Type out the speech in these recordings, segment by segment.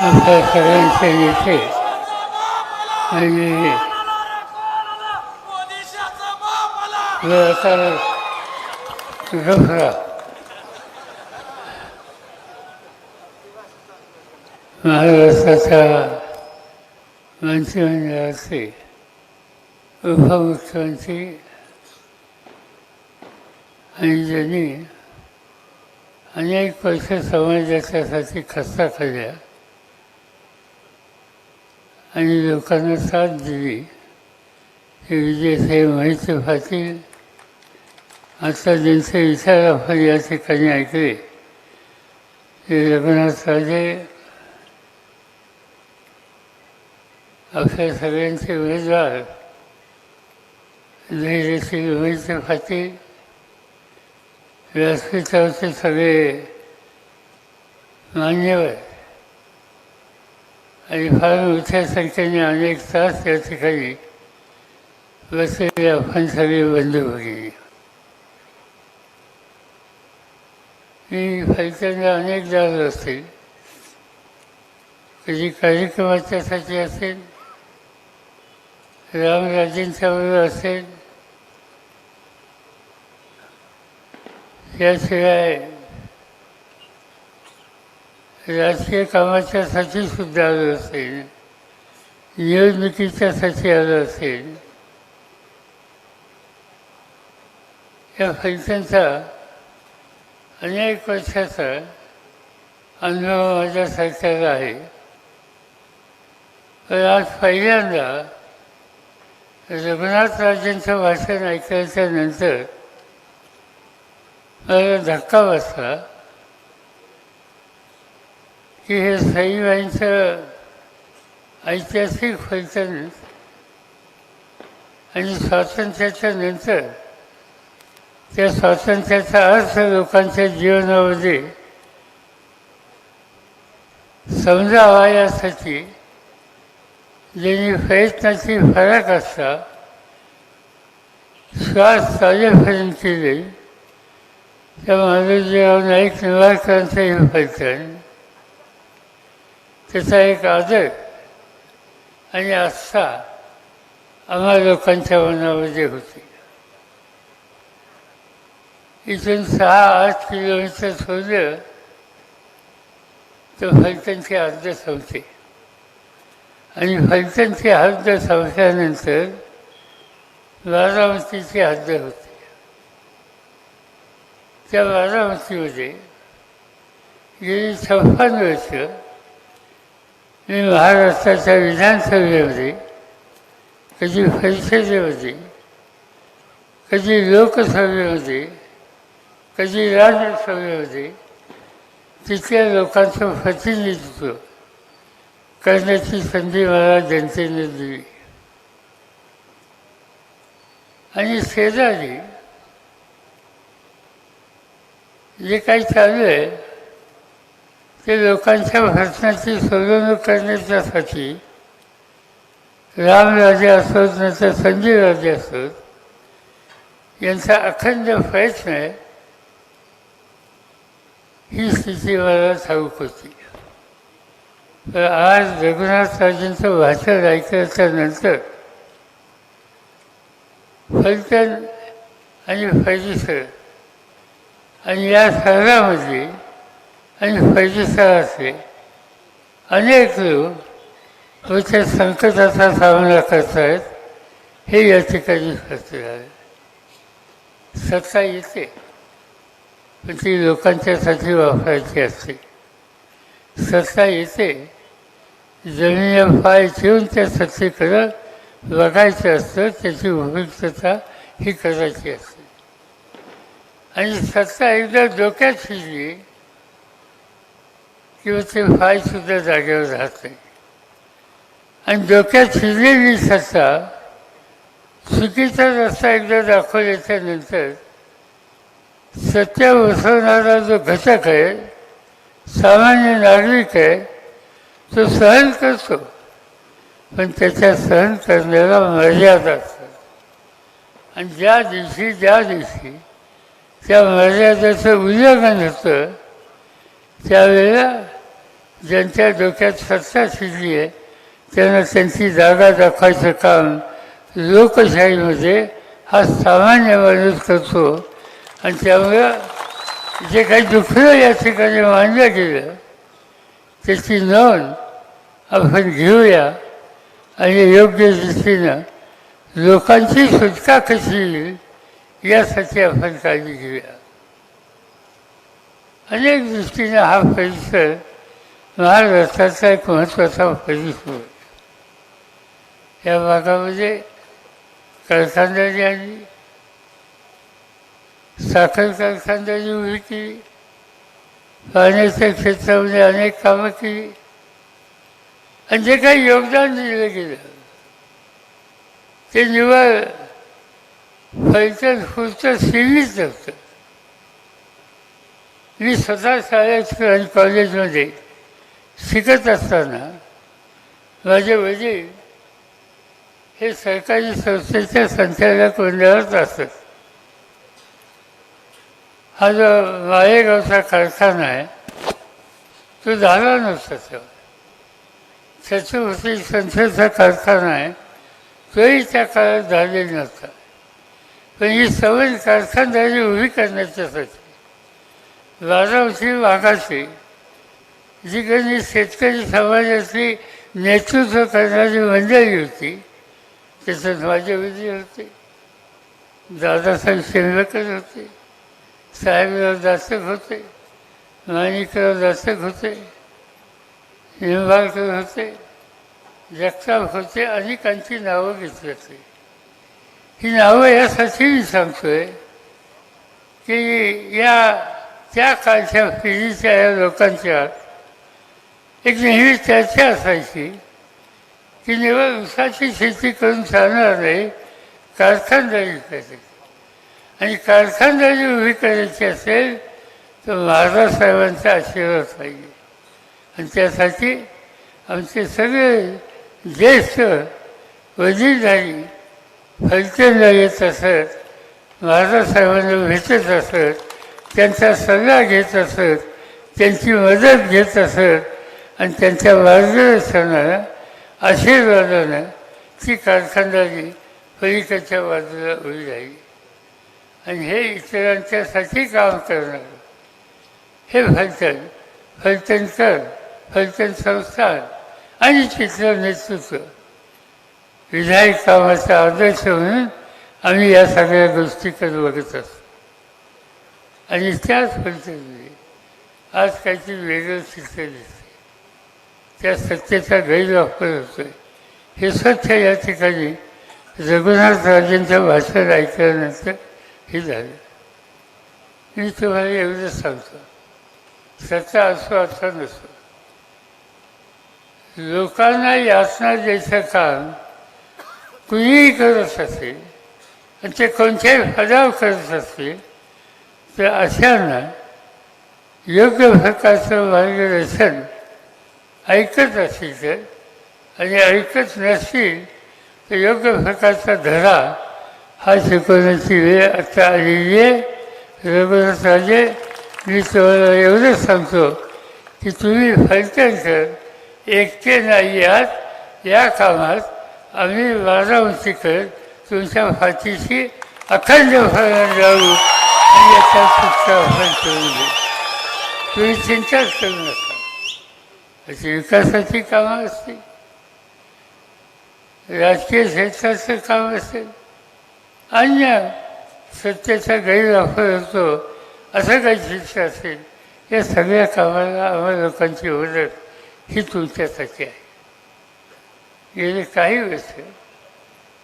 आपल्या सगळ्यांच्या नेते आणि आता दुसरा महाराष्ट्राच्या मंत्रिमंडळाचे उपमुख्यमंत्री आणि ज्यांनी अनेक पैसे समाजाच्यासाठी खस्ता खाल्ल्या. आणि लोकांना साथ दिली. ते विजयसाहेब माहिती पाटील आता ज्यांचे विचार आपण या ठिकाणी ऐकले ते रघुनाथ राजे आपल्या सगळ्यांचे उमेदवार धैर्यशील माहिती पाटील व्यासपीठावरचे सगळे मान्यवर आणि फार मोठ्या संख्येने अनेक तास त्या ठिकाणी बसलेले आपण सगळे बंधू भगिनी. मी फलटणला अनेकदा आलो असतील कधी कार्यक्रमाच्यासाठी असेल रामराजेंच्याबरोबर असेल याशिवाय राजकीय कामाच्यासाठी सुद्धा आलो असेल. निवडणुकीच्यासाठी आलो असेल. या फंक्शनचा अनेक वर्षाचा अनुभव माझ्या सरकारला आहे. पण आज पहिल्यांदा रघुनाथ राजेंचं भाषण ऐकायच्या नंतर मला धक्का बसला. की हे सईबाईंचं ऐतिहासिक फैतन आणि स्वातंत्र्याच्या नंतर त्या स्वातंत्र्याचा अर्थ लोकांच्या जीवनामध्ये समजावा यासाठी ज्यांनी प्रयत्नाची फरक असता श्वास चालेपर्यंत केले त्या माधवजीराव नाईक निवारकरांचं हे फैतन त्याचा एक आदर आणि आस्था आम्हा लोकांच्या मनामध्ये होती. इथून सहा आठ किलोमीटर सोडलं तर फलटणची हद्द संपते आणि फलटणची हद्द संपल्यानंतर बारामतीची हद्द होते. त्या बारामतीमध्ये गेली छप्पन वर्ष मी महाराष्ट्राच्या विधानसभेमध्ये कधी परिषदेमध्ये कधी लोकसभेमध्ये कधी राज्यसभेमध्ये तिथल्या लोकांचं प्रतिनिधित्व करण्याची संधी मला जनतेने दिली. आणि शेजारी जे काही चालू आहे ते लोकांच्या प्रश्नाची सोडवणूक करण्याच्यासाठी रामराजे असोत नंतर संजयराजे असोत यांचा अखंड प्रयत्न ही स्थिती मला ठाऊक होती. तर आज रघुनाथराजेंचं भाषण ऐकल्याच्या नंतर फलटण आणि परिसर आणि या शहरामध्ये आणि परिसराचे अनेक लोक मोठ्या संकटाचा सामना करत आहेत हे या ठिकाणी आहे. सत्ता येते पण ती लोकांच्यासाठी वापरायची असते. सत्ता येते जमिनीला पाय ठेवून त्या सत्तेकडं बघायचं असतं त्याची उपयुक्तता ही करायची असते. आणि सत्ता एकदा डोक्यात शिरली किंवा ते फायसुद्धा जागेवर राहत. नाही आणि डोक्यात शिरलेली सत्ता चुकीचा रस्ता एकदा दाखवल्याच्या नंतर सत्य बसवणारा जो घटक आहे सामान्य नागरिक आहे तो सहन करतो. पण त्याच्या सहन करण्याला मर्यादा असतात आणि ज्या दिवशी ज्या दिवशी त्या मर्यादेचं उल्लंघन होतं त्यावेळेला ज्यांच्या डोक्यात सत्ता शिरली आहे त्यांना त्यांची जागा दाखवायचं काम लोकशाहीमध्ये हा सामान्य माणूस करतो. आणि त्यामुळं जे काही दुखलं या ठिकाणी मानलं गेलं त्याची नोंद आपण घेऊया. आणि योग्य दृष्टीनं लोकांची सुटका कशी येईल यासाठी आपण काळजी घेऊया. अनेक दृष्टीने हा परिसर महाराष्ट्राचा एक महत्त्वाचा परिसर या भागामध्ये कारखानदारी आली साखर कारखानदारी उभी केली पाण्याच्या क्षेत्रामध्ये अनेक कामं केली आणि जे काही योगदान दिलं गेलं ते निवळ फलटण पुरतं सीमित असतं मी स्वतः शाळेत आणि कॉलेजमध्ये शिकत असताना माझे वडील हे सरकारी संस्थेच्या संचालक मंडळात असत. हा जो माळेगावचा कारखाना आहे तो झाला नव्हता तेव्हा. छत्रपती संस्थेचा कारखाना आहे तोही त्या काळात झालेला नव्हता. पण ही सवय कारखानदारी उभी करण्याच्यासाठी बारामती वाघाची जी काही शेतकरी समाजाची नेतृत्व करणारी मंडळी होती त्याच्यात माझे विजय होते दादासाहेब शिंदकर होते साहेबराव दासक होते माणिकराव दासक होते निंबाळकर होते जगताप होते अनेकांची नावं घेतली होती. ही नावं यासाठी मी सांगतोय की या त्या काळच्या पिढीच्या या लोकांच्या एक नेहमी चर्चा असायची की निवड ऊसाची शेती करून चालणार नाही कारखानदारी करायची आणि कारखानदारी उभी करायची असेल तर महाराजसाहेबांचा आशीर्वाद पाहिजे. आणि त्यासाठी आमचे सगळे ज्येष्ठ वडीलधारी फलटणला येत असत महाराजसाहेबांना भेटत असत त्यांचा सल्ला घेत असत त्यांची मदत घेत असत आणि त्यांच्या मार्गदर्शनानं आशीर्वादानं ती कारखानदारी पलीकडच्या बाजूला उभी राहिली. आणि हे इतरांच्यासाठी काम करणार. हे फलटण फलटणकर फलटण संस्थान आणि चित्र नेतृत्व. विधायक कामाचा आदर्श म्हणून आम्ही या सगळ्या गोष्टीकडे बघत असतो. आणि त्याच फलटणमध्ये आज काहीतरी वेगळं चित्र दिसते. त्या सत्तेचा गैरवापर होतोय. हे सत्य या ठिकाणी रघुनाथ राजेंच्या भाषेत ऐकल्यानंतर हे झालं. मी तुम्हाला एवढंच सांगतो. सत्ता असो आता नसो. लोकांना यातना द्यायचं काम कुणीही करत असेल आणि ते कोणत्याही फडाव करत असतील तर अशांना योग्य प्रकारचं मार्गदर्शन ऐकत असेल तर आणि ऐकत नसतील तर योग्य प्रकारचा धडा हा शिकवण्याची वेळ आता आलेली आहे. रघुनाथ राजे मी तुम्हाला एवढंच सांगतो की तुम्ही फलटणकर एकटे नाही आहात. या कामात आम्ही बारामतीकर तुमच्या फाटीशी अखंड फळ राहू याचा सुटका तुम्ही चिंताच करू नका. अशी विकासाची कामं असतील. राजकीय क्षेत्राचं काम असेल. अन्य सत्तेचा गैरवापर होतो असं काही शिक्षा असेल या सगळ्या कामाला आम्हा लोकांची मदत ही तुमच्यासाठी आहे. गेले काही वर्ष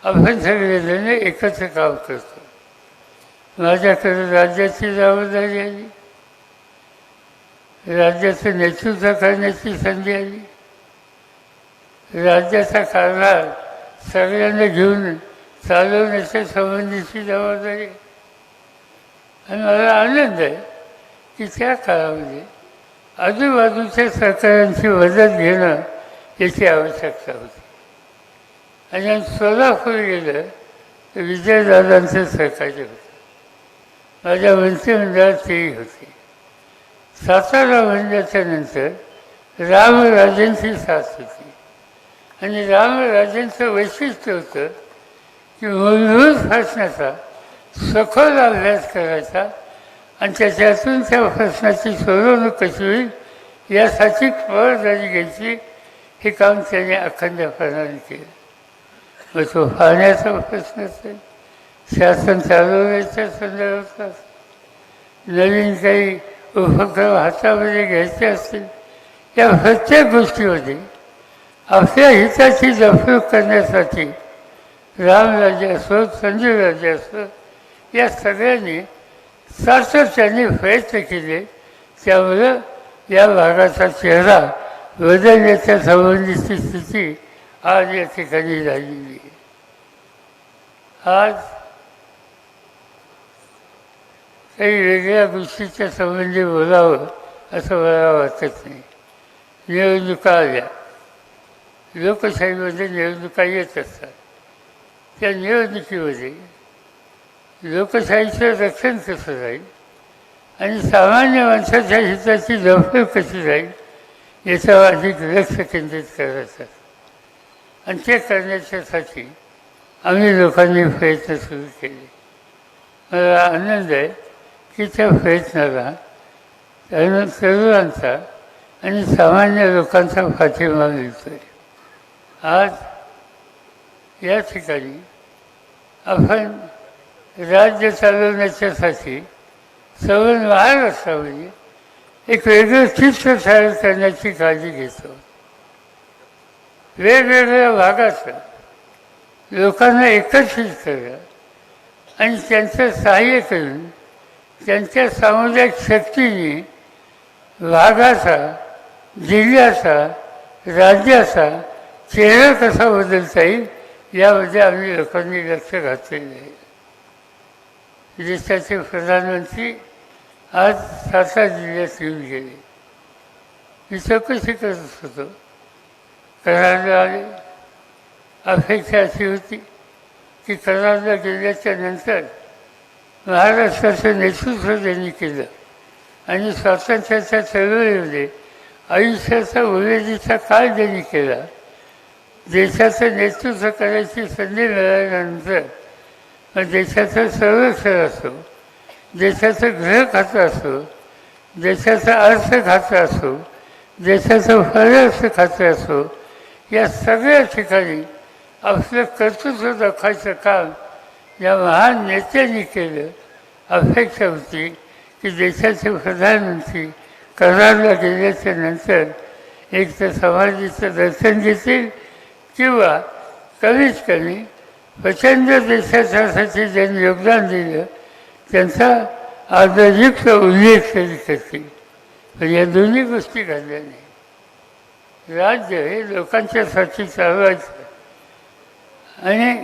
आपण सगळेजण एकत्र काम करतो. माझ्याकडे राज्याची जबाबदारी आली. राज्याचं नेतृत्व करण्याची संधी आली. राज्याचा कारभार सगळ्यांना घेऊन चालवण्याच्या संबंधीची जबाबदारी. आणि मला आनंद आहे की त्या काळामध्ये आजूबाजूच्या सरकारांची मदत घेणं याची आवश्यकता होती. आणि सोलापूर गेलं तर विजयदादांचं सरकारचे होतं. माझ्या मंत्रिमंडळात तेही होते. सातारा म्हणल्याच्या नंतर रामराजांची साथ होती. आणि रामराजांचं वैशिष्ट्य होतं की मूलभूत प्रश्नाचा सखोल अभ्यास करायचा आणि त्याच्यातून त्या प्रश्नाची सोडवणूक कशी होईल यासाठी खबरदारी घ्यायची हे काम त्याने अखंडपणाने केलं. मग तो पाहण्याचा प्रश्न असेल शासन चालवण्याच्या संदर्भात नवीन काही उपक्रम हातामध्ये घ्यायचे असतील या प्रत्येक गोष्टीमध्ये आपल्या हिताची जपणूक करण्यासाठी रामराजे असो संजीवराजे असो या सगळ्यांनी सातत्याने प्रयत्न केले. त्यामुळं या भागाचा चेहरा बदलण्याच्या संबंधीची स्थिती आज या ठिकाणी झालेली आहे. आज काही वेगळ्या गोष्टीच्या संबंधी बोलावं असं मला वाटत नाही. निवडणुका आल्या. लोकशाहीमध्ये निवडणुका येत असतात. त्या निवडणुकीमध्ये लोकशाहीचं रक्षण कसं राहील आणि सामान्य माणसाच्या हिताची जपणूक कशी राहील याच्यावर अधिक लक्ष केंद्रित करायचं आणि ते करण्याच्यासाठी आम्ही लोकांनी प्रयत्न सुरू केले. मला आनंद आहे की त्या प्रयत्नाला तरुण तरुणांचा आणि सामान्य लोकांचा पाठिंबा मिळतोय. आज या ठिकाणी आपण राज्य चालवण्याच्यासाठी सवन महाराष्ट्रामध्ये एक वेगळं चित्र तयार करण्याची काळजी घेतो. वेगवेगळ्या भागाचं लोकांना एकत्रित करा आणि त्यांचं सहाय्य करून त्यांच्या सामुदायिक शक्तीने भागाचा जिल्ह्याचा राज्याचा चेहरा कसा बदलता येईल यामध्ये आम्ही लोकांनी लक्ष घातलेलं आहे. देशाचे प्रधानमंत्री आज सातारा जिल्ह्यात येऊन गेले. मी चौकशी करत होतो. कराडला आले. अपेक्षा अशी होती की कराडला गेल्याच्यानंतर महाराष्ट्राचं नेतृत्व त्यांनी केलं. आणि स्वातंत्र्याच्या चळवळीमध्ये आयुष्याचा उमेदीचा काळ त्यांनी केला. देशाचं नेतृत्व करायची संधी मिळाल्यानंतर मग देशाचं संरक्षण असो देशाचं गृह खातं असो देशाचं अर्थ खातं असो देशाचं परराष्ट्र खातं असो या सगळ्या ठिकाणी आपलं कर्तृत्व दाखवायचं काम या महान नेत्यांनी केलं. अपेक्षा होती की देशाचे प्रधानमंत्री करारला गेल्याच्यानंतर एक तर समाधीचं दर्शन घेतील किंवा कमीत कमी प्रचंड देशासाठी ज्यांनी योगदान दिलं त्यांचा आदरयुक्त उल्लेख तरी करतील. पण या दोन्ही गोष्टी घडल्या नाही राज्य हे लोकांच्यासाठी चालवायचं आणि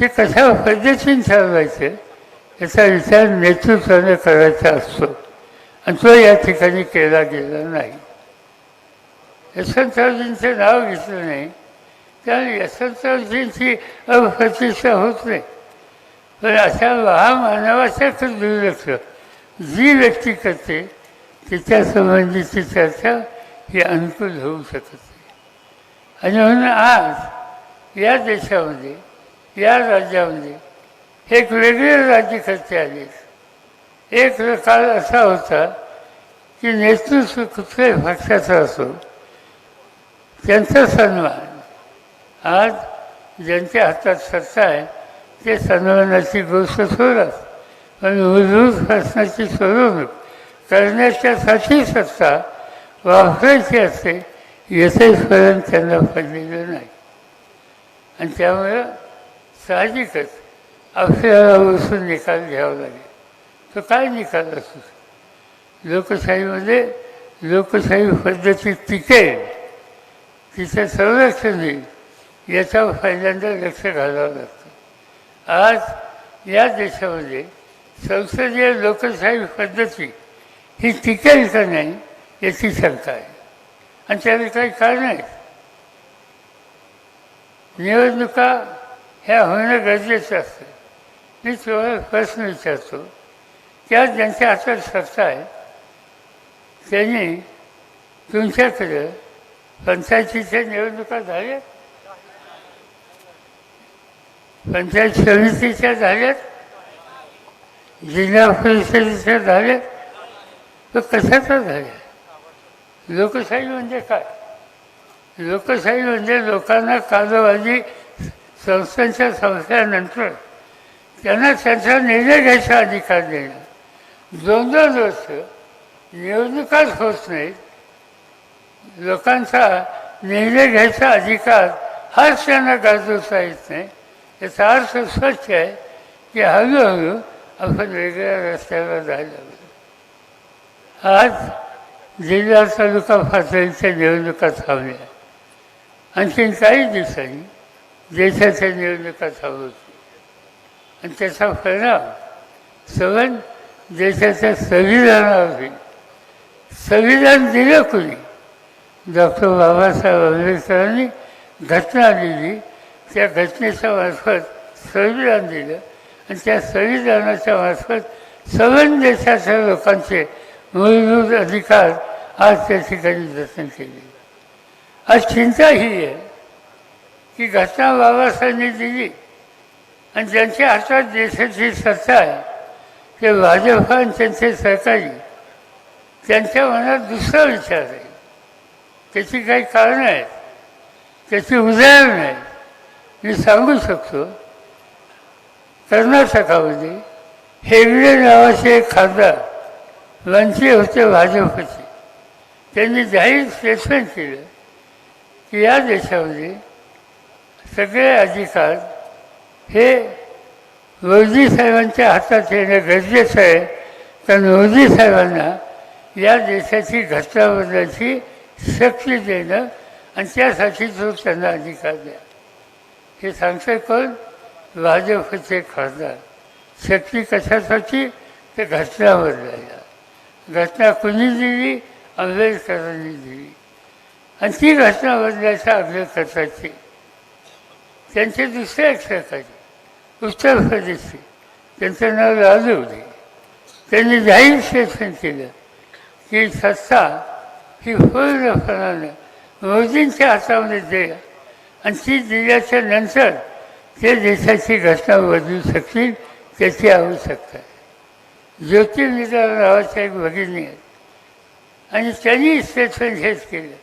ते कशा पद्धतीने चालवायचं याचा विचार नेतृत्वाने करायचा असतो. आणि तो या ठिकाणी केला गेला नाही. यशवंतरावजींचं नाव घेतलं नाही. कारण यशवंतरावजींची अप्रतिष्ठा होत नाही. पण अशा महामानवाच्याकडे दुर्लक्ष जी व्यक्ती करते तिच्यासंबंधीची चर्चा ही अनुकूल होऊ शकत नाही. आणि म्हणून आज या देशामध्ये या राज्यामध्ये एक वेगळे राज्यकर्ते आले. एक काळ असा होता की नेतृत्व कुठल्याही पक्षाचा असो त्यांचा सन्मान आज ज्यांच्या हातात सत्ता आहे ते सन्मानाची गोष्ट सोडत पण मूलभूत प्रश्नाची सोडवणूक करण्याच्यासाठी सत्ता वापरायची असते येथेपर्यंत त्यांना पडलेलं नाही. आणि त्यामुळं साहजिकच. आपल्याला निकाल घ्यावा लागेल. तो काय निकाल असू लोकशाहीमध्ये लोकशाही पद्धती टिकेल. तिचं संरक्षण होईल याचा पहिल्यांदा लक्ष घालावं लागतं. आज या देशामध्ये संसदीय लोकशाही पद्धती ही टिकेल का नाही याची शंका आहे. आणि त्याला काही कारण आहे निवडणुका ह्या होणं गरजेचं असतं. मी केवळ प्रश्न विचारतो. त्या ज्यांच्या हातात सत्ता आहे त्यांनी तुमच्याकडं पंचायतीच्या निवडणुका झाल्या पंचायत समितीच्या झाल्यात? जिल्हा परिषदेच्या झाल्यात? तर कशाच्या झाल्या लोकशाही म्हणजे काय? लोकशाही म्हणजे लोकांना कालबाजी संस्थांच्या संस्थानंतर त्यांना त्यांचा निर्णय घ्यायचा अधिकार देणं दोन दोन वर्ष निवडणुकाच होत नाहीत. लोकांचा निर्णय घ्यायचा अधिकार हाच त्यांना गाजवता येत नाही. याचा अर्थ स्वच्छ आहे की हळूहळू आपण वेगळ्या रस्त्यावर जायला लागलो आज जिल्हा तालुका पातळीच्या निवडणुका थांबल्या आणखीन काही दिवसांनी देशाच्या निवडणुका होती. आणि त्याचा परिणाम सगळं देशाच्या संविधानावर होईल. संविधान दिलं कोणी डॉक्टर बाबासाहेब आंबेडकरांनी घटना दिली. त्या घटनेच्या मार्फत संविधान दिलं. आणि त्या संविधानाच्या मार्फत सगळं देशाच्या लोकांचे मूलभूत अधिकार आज त्या ठिकाणी जतन केले. आज चिंता ही आहे ही घटना बाबासाहेबांनी दिली. आणि ज्यांच्या हातात देशाची सत्ता आहे ते भाजप आणि त्यांचे सरकारी त्यांच्या मनात दुसरा विचार आहे. त्याची काही कारणं आहेत त्याची उदाहरणं आहेत. मी सांगू शकतो कर्नाटकामध्ये हेगडे नावाचे एक खासदार मंत्री होते भाजपचे. त्यांनी जाहीर स्टेटमेंट केलं की या देशामध्ये सगळे अधिकार हे मोदी साहेबांच्या हातात येणं गरजेचं आहे. तर मोदी साहेबांना या देशाची घटना बदलायची शक्ती देणं आणि त्यासाठी तो त्यांना अधिकार द्या. हे सांगते कोण? भाजपचे खासदार. शक्ती कशासाठी? ते घटना बदलायला. घटना कुणी दिली? आंबेडकरांनी दिली. आणि ती घटना बदलायचा आग्रह करताचे त्यांचे दुसरे एक उत्तर प्रदेशचे. त्यांचं नाव राजू होते. त्यांनी जाहीर स्टेटमेंट केलं. की सत्ता ही पूर्णपणानं मोदींच्या हातामध्ये द्या आणि ती दिल्याच्या नंतर ते देशाची घटना बदलू शकतील त्याची आवश्यकता आहे. ज्योतिर्विदा नावाच्या एक भगिनी आहेत. आणि त्यांनी स्टेटमेंट हेच केलं.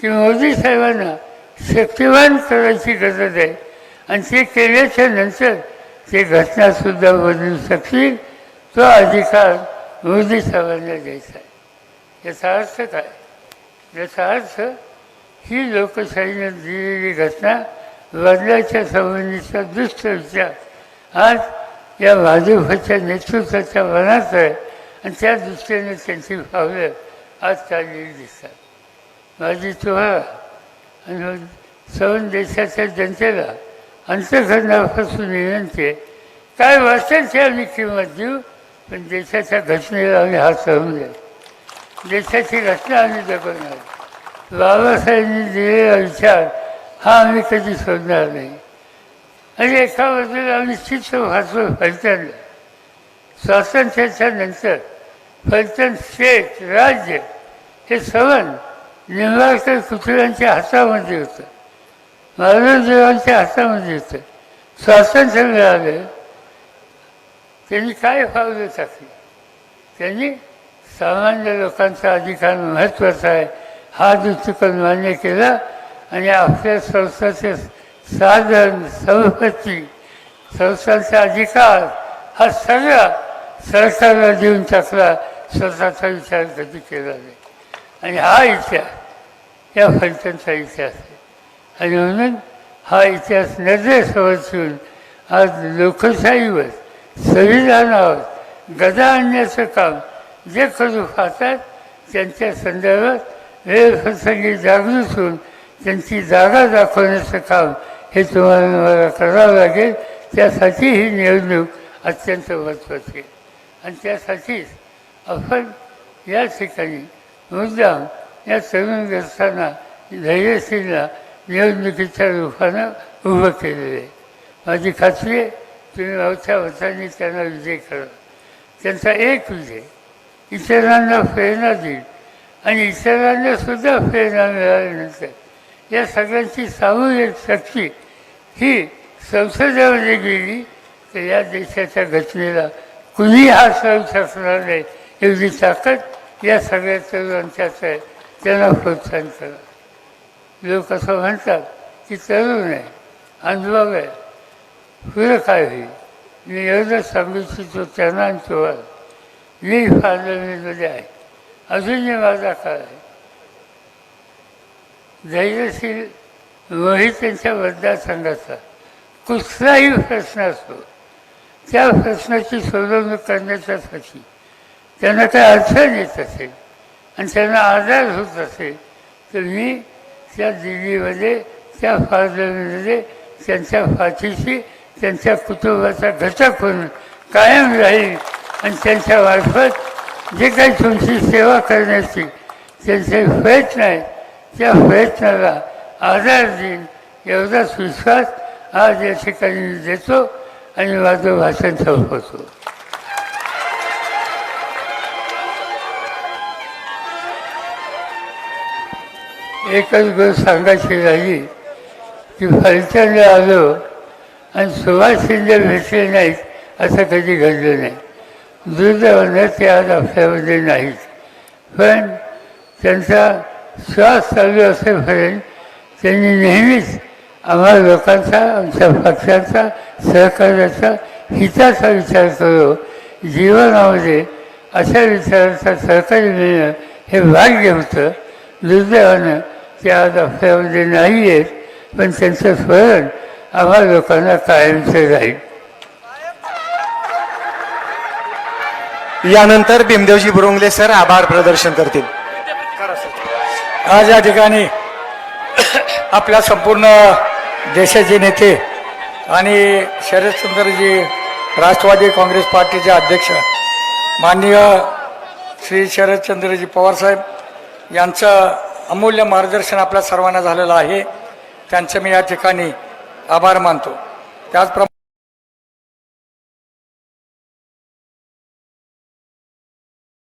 की मोदी साहेबांना शक्तिवान करायची गरज आहे. आणि ते केल्याच्यानंतर ते घटनासुद्धा बदलू शकतील. तो अधिकार मोदी साहेबांना द्यायचा आहे. याचा अर्थ काय? याचा अर्थ ही लोकशाहीने दिलेली घटना बदलाच्या संबंधीचा दुष्ट विचार आज या भाजपच्या नेतृत्वाच्या मनात आहे. आणि त्या दृष्टीने त्यांची भावलं आज चाललेली दिसतात. माझी तुम्हाला आणि सर्व देशाच्या जनतेला अंतकरणापासून विनंती आहे. काय वाटेल ते आम्ही किंमत देऊ पण देशाच्या घटनेला आम्ही हात सहून द्या देशाची घटना आम्ही जगवणार बाबासाहेबांनी दिलेला विचार हा आम्ही कधी सोडणार नाही. आणि एका बाजूला आम्ही चित्त वाचलो फलटणला स्वातंत्र्याच्या नंतर फलटण स्टेट राज्य हे सवन निंबाळकर कुटुंबांच्या हातामध्ये होतं. महाराजदेवांच्या हातामध्ये होतं. स्वातंत्र्य मिळालं त्यांनी काय फावलं टाकली त्यांनी सामान्य लोकांचा अधिकार महत्त्वाचा आहे. हा दृष्टिकोन मान्य केला आणि आपल्या संस्थाचे साधन संपत्ती संस्थांचा अधिकार हा सगळा सरकारला देऊन टाकला. स्वतःचा विचार कधी केला नाही. आणि हा इतिहास या फलटणचा इतिहास आहे. आणि म्हणून हा इतिहास नजरेसमोर ठेवून आज लोकशाहीवर संविधानावर गदा आणण्याचं काम जे करू पाहतात त्यांच्या संदर्भात वेळप्रसंगी जागृत होऊन त्यांची जागा दाखवण्याचं काम हे तुम्हाला मला करावं लागेल. त्यासाठी ही निवडणूक अत्यंत महत्त्वाची आहे. आणि त्यासाठीच आपण या ठिकाणी मुद्दाम या तरुणग्रस्तांना धैर्यशीलला निवडणुकीच्या रूपानं उभं केलेलं आहे. माझी खात्री आहे तुम्ही मोठ्या मतांनी त्यांना विजय करा. त्यांचा एक विजय इतरांना प्रेरणा देईल आणि इतरांना सुद्धा प्रेरणा मिळाल्यानंतर या सगळ्यांची सामूहिक शक्ती ही संसदेमध्ये गेली तर या देशाच्या घटनेला कुणी हा लावू शकणार नाही एवढी ताकद या सगळ्या ग्रंथाचं आहे. त्यांना प्रोत्साहन करा. लोक असं म्हणतात की तरुण आहे अनुभव आहे पुढं काय होईल? मी एवढं सांगू इच्छितो त्यांना तुम्हाला मी पार्लमेंटमध्ये आहे. अजूनही माझा काळ आहे. धैर्यशील मोहित त्यांच्या मतदारसंघाचा कुठलाही प्रश्न असतो त्या प्रश्नाची सोडवणूक करण्याच्यासाठी त्यांना काही अडचण येत असेल आणि त्यांना आधार होत असेल तर मी त्या दिल्लीमध्ये त्या पार्लमेंटमध्ये त्यांच्या फाशीशी त्यांच्या कुटुंबाचा घटक होऊन कायम राहील आणि त्यांच्या मार्फत जे काही तुमची सेवा करण्याची त्यांचे प्रयत्न आहेत त्या प्रयत्नाला आधार देईन. एवढाच विश्वास आज या ठिकाणी देतो आणि माझं भाषण संपवतो. एकच गोष्ट सांगायची राहिली की फलटणला आलो आणि सुभाष शिंदे भेटले नाहीत असं कधी घडलं नाही. दुर्दैवानं ते आज आपल्यामध्ये नाहीत. पण त्यांचा श्वास चालू असेपर्यंत त्यांनी नेहमीच आम्हा लोकांचा आमच्या पक्षाचा सहकार्याचा हिताचा विचार करू जीवनामध्ये अशा विचाराचा सहकार्य मिळणं हे भाग्य होतं. दुर्दैवानं त्या दफ्त्यामध्ये नाही आहेत पण त्यांचं स्मरण आम्हा लोकांना कायमचं राहील यानंतर भीमदेवजी बुरुंगले सर आभार प्रदर्शन करतील। आज या ठिकाणी आपल्या संपूर्ण देशाचे नेते आणि शरदचंद्रजी राष्ट्रवादी काँग्रेस पार्टीचे अध्यक्ष माननीय श्री शरदचंद्रजी पवारसाहेब यांचं अमूल्य मार्गदर्शन आपल्या सर्वांना झालेलं आहे. त्यांचं मी या ठिकाणी आभार मानतो. त्याचप्रमाणे